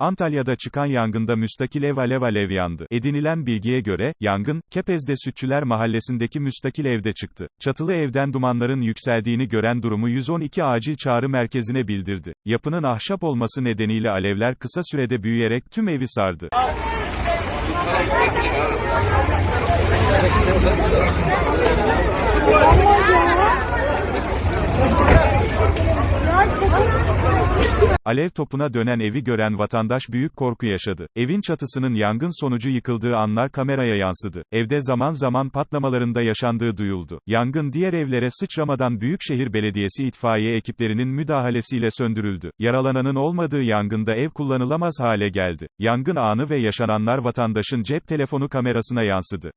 Antalya'da çıkan yangında müstakil ev alev alev yandı. Edinilen bilgiye göre, yangın, Kepez'de Sütçüler Mahallesi'ndeki müstakil evde çıktı. Çatılı evden dumanların yükseldiğini gören durumu 112 acil çağrı merkezine bildirdi. Yapının ahşap olması nedeniyle alevler kısa sürede büyüyerek tüm evi sardı. Alev topuna dönen evi gören vatandaş büyük korku yaşadı. Evin çatısının yangın sonucu yıkıldığı anlar kameraya yansıdı. Evde zaman zaman patlamalarında yaşandığı duyuldu. Yangın diğer evlere sıçramadan Büyükşehir Belediyesi itfaiye ekiplerinin müdahalesiyle söndürüldü. Yaralananın olmadığı yangında ev kullanılamaz hale geldi. Yangın anı ve yaşananlar vatandaşın cep telefonu kamerasına yansıdı.